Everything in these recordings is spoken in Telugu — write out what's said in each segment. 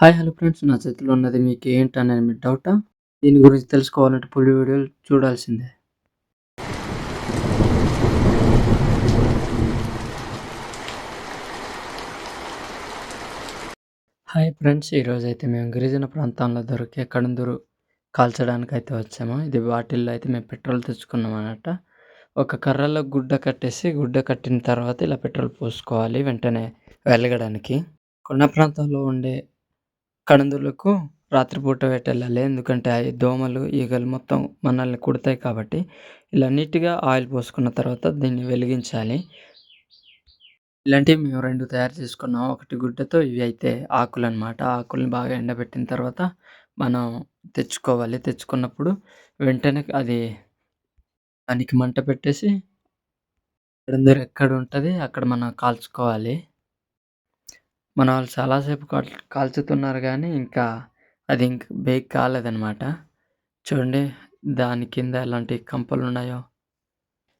Hi hello friends. నా చేతిలో ఉన్నది మీకు ఏంటనేది మీ డౌటా? దీని గురించి తెలుసుకోవాలంటే పులి వీడియోలు చూడాల్సిందే. హాయ్ ఫ్రెండ్స్ ఈరోజు అయితే మేము గిరిజన ప్రాంతాల్లో దొరికే కడందూరు కాల్చడానికి అయితే వచ్చాము. ఇది బాటిల్లో అయితే మేము పెట్రోల్ తెచ్చుకున్నాం అన్నట్ట ఒక కర్రలో గుడ్డ కట్టేసి గుడ్డ కట్టిన తర్వాత ఇలా పెట్రోల్ పోసుకోవాలి వెంటనే వెలగడానికి. కొండ ప్రాంతంలో ఉండే కణందులకు రాత్రిపూట వేటెళ్ళాలి. ఎందుకంటే అవి దోమలు ఈగలు మొత్తం మనల్ని కుడతాయి కాబట్టి ఇలా నీట్గా ఆయిల్ పోసుకున్న తర్వాత దీన్ని వెలిగించాలి. ఇలాంటివి మేము రెండు తయారు చేసుకున్నాం. ఒకటి గుడ్డతో ఇవి అయితే ఆకులు అనమాట ఆకుల్ని బాగా ఎండబెట్టిన తర్వాత మనం తెచ్చుకోవాలి. తెచ్చుకున్నప్పుడు వెంటనే అది దానికి మంట పెట్టేసి ఎక్కడ ఉంటుంది అక్కడ మనం కాల్చుకోవాలి. మన వాళ్ళు చాలాసేపు కాల్ కాల్చుతున్నారు కానీ ఇంకా అది ఇంక బేక్ కాలేదనమాట చూడండి దాని కింద ఎలాంటి కంపలు ఉన్నాయో.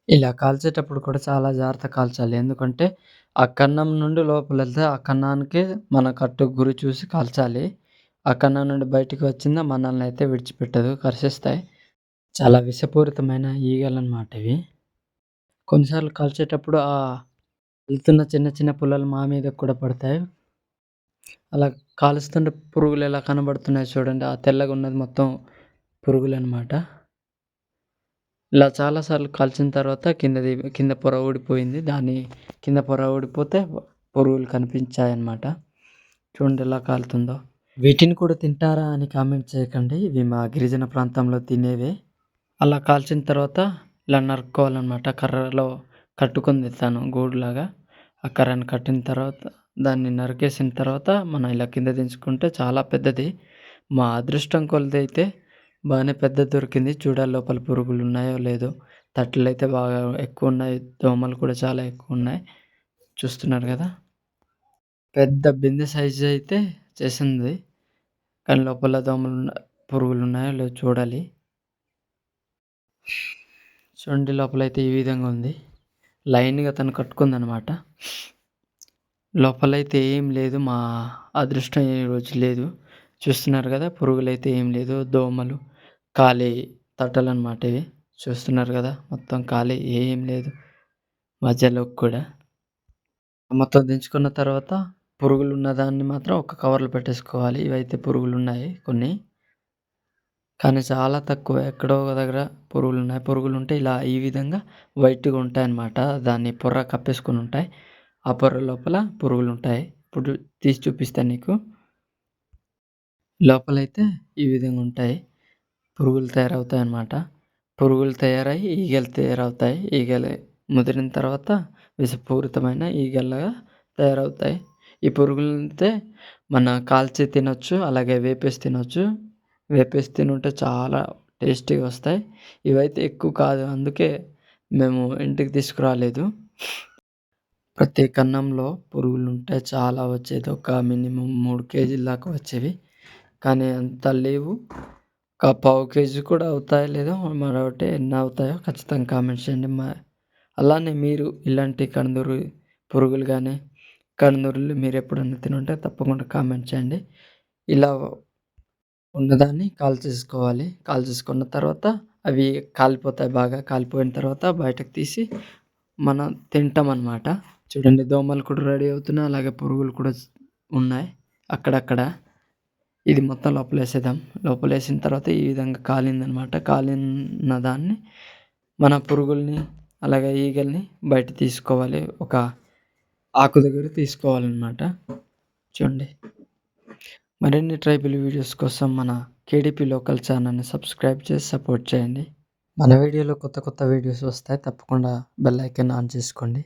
ఇలా కాల్చేటప్పుడు కూడా చాలా జాగ్రత్త కాల్చాలి. ఎందుకంటే ఆ కన్నం నుండి లోపల వెళ్తే ఆ కన్నానికి మన కట్టు గురి చూసి కాల్చాలి. ఆ కన్నం నుండి బయటికి వచ్చిందా మనల్ని అయితే విడిచిపెట్టదు కరిసిస్తాయి. చాలా విషపూరితమైన ఈగలు అనమాట ఇవి. కొన్నిసార్లు కాల్చేటప్పుడు ఆ వెళ్తున్న చిన్న చిన్న పుల్లలు మా మీద కూడా పడతాయి. అలా కాలుస్తుంటే పురుగులు ఎలా కనబడుతున్నాయి చూడండి. ఆ తెల్లగా ఉన్నది మొత్తం పురుగులు అనమాట ఇలా చాలాసార్లు కాల్చిన తర్వాత కిందది కింద పొర ఊడిపోయింది. దాన్ని కింద పొర ఊడిపోతే పురుగులు కనిపించాయి అన్నమాట చూడండి ఎలా కాలుతుందో. వీటిని కూడా తింటారా అని కామెంట్ చేయకండి. ఇవి మా గిరిజన ప్రాంతంలో తినేవే. అలా కాల్చిన తర్వాత ఇలా నరుక్కోవాలన్నమాట. కర్రలో కట్టుకొని తెస్తాను గూడులాగా. ఆ కర్రను కట్టిన తర్వాత దాన్ని నరికేసిన తర్వాత మనం ఇలా కింద దించుకుంటే చాలా పెద్దది. మా అదృష్టం కొలది అయితే బాగానే పెద్ద దొరికింది. చూడాలి లోపల పురుగులు ఉన్నాయో లేదో. తట్టలు అయితే బాగా ఎక్కువ ఉన్నాయి దోమలు కూడా చాలా ఎక్కువ ఉన్నాయి చూస్తున్నారు కదా? పెద్ద బిందె సైజు అయితే చేసింది. కానీ లోపల దోమలు పురుగులు ఉన్నాయో లేదో చూడాలి. చూడండి లోపల అయితే ఈ విధంగా ఉంది. లైన్గా తను కట్టుకుందనమాట లోపలైతే ఏం లేదు మా అదృష్టం ఈరోజు లేదు. చూస్తున్నారు కదా పురుగులైతే ఏం లేదు దోమలు ఖాళీ తట్టలు అనమాట ఇవి. చూస్తున్నారు కదా మొత్తం ఖాళీ ఏం లేదు మధ్యలో కూడా. మొత్తం దించుకున్న తర్వాత పురుగులు ఉన్న దాన్ని మాత్రం ఒక కవర్లో పెట్టేసుకోవాలి. ఇవైతే పురుగులు ఉన్నాయి కొన్ని. కానీ చాలా తక్కువ ఎక్కడో ఒక దగ్గర పురుగులు ఉన్నాయి పురుగులు ఉంటే ఇలా ఈ విధంగా వైట్గా ఉంటాయి అన్నమాట దాన్ని పొర్ర కప్పేసుకొని ఉంటాయి. ఆ పొర లోపల పురుగులు ఉంటాయి ఇప్పుడు తీసి చూపిస్తాను నీకు. లోపలైతే ఈ విధంగా ఉంటాయి పురుగులు తయారవుతాయి అన్నమాట పురుగులు తయారై ఈగలు తయారవుతాయి. ఈగలు ముదిరిన తర్వాత విషపూరితమైన ఈగలుగా తయారవుతాయి. ఈ పురుగులంతే మన కాల్చి తినొచ్చు అలాగే వేపేసి తినొచ్చు. వేపేసి తినుంటే చాలా టేస్టీగా వస్తాయి ఇవైతే ఎక్కువ కాదు. అందుకే మేము ఇంటికి తీసుకురాలేదు. ప్రతి కన్నంలో పురుగులు ఉంటే చాలా వచ్చేది. ఒక మినిమం మూడు కేజీల దాకా వచ్చేవి. కానీ అంత లేవు. ఒక పావు కేజీ కూడా అవుతాయో లేదో మరొకటి ఎన్ని అవుతాయో ఖచ్చితంగా కామెంట్ చేయండి. మా అలానే మీరు ఇలాంటి కందూరు పురుగులు కానీ కందూరులు మీరు ఎప్పుడన్నా తినుంటే తప్పకుండా కామెంట్ చేయండి. ఇలా ఉన్నదాన్ని కాల్ చేసుకోవాలి. కాల్ చేసుకున్న తర్వాత అవి కాలిపోతాయి బాగా. కాలిపోయిన తర్వాత బయటకు తీసి మనం తింటాం అన్నమాట చూడండి దోమలు కూడా రెడీ అవుతున్నాయి అలాగే పురుగులు కూడా ఉన్నాయి. అక్కడక్కడ ఇది మొత్తం లోపల వేసేద్దాం లోపల వేసిన తర్వాత ఈ విధంగా కాలిందనమాట. కాలిన దాన్ని మన పురుగుల్ని అలాగే ఈగల్ని బయట తీసుకోవాలి. ఒక ఆకు దగ్గర తీసుకోవాలన్నమాట. చూడండి. మరిన్ని ట్రైబల్ వీడియోస్ కోసం మన కేడిపి లోకల్ ఛానల్ని సబ్స్క్రైబ్ చేసి సపోర్ట్ చేయండి. మన వీడియోలో కొత్త కొత్త వీడియోస్ వస్తాయి. తప్పకుండా బెల్ ఐకాన్ ఆన్ చేసుకోండి.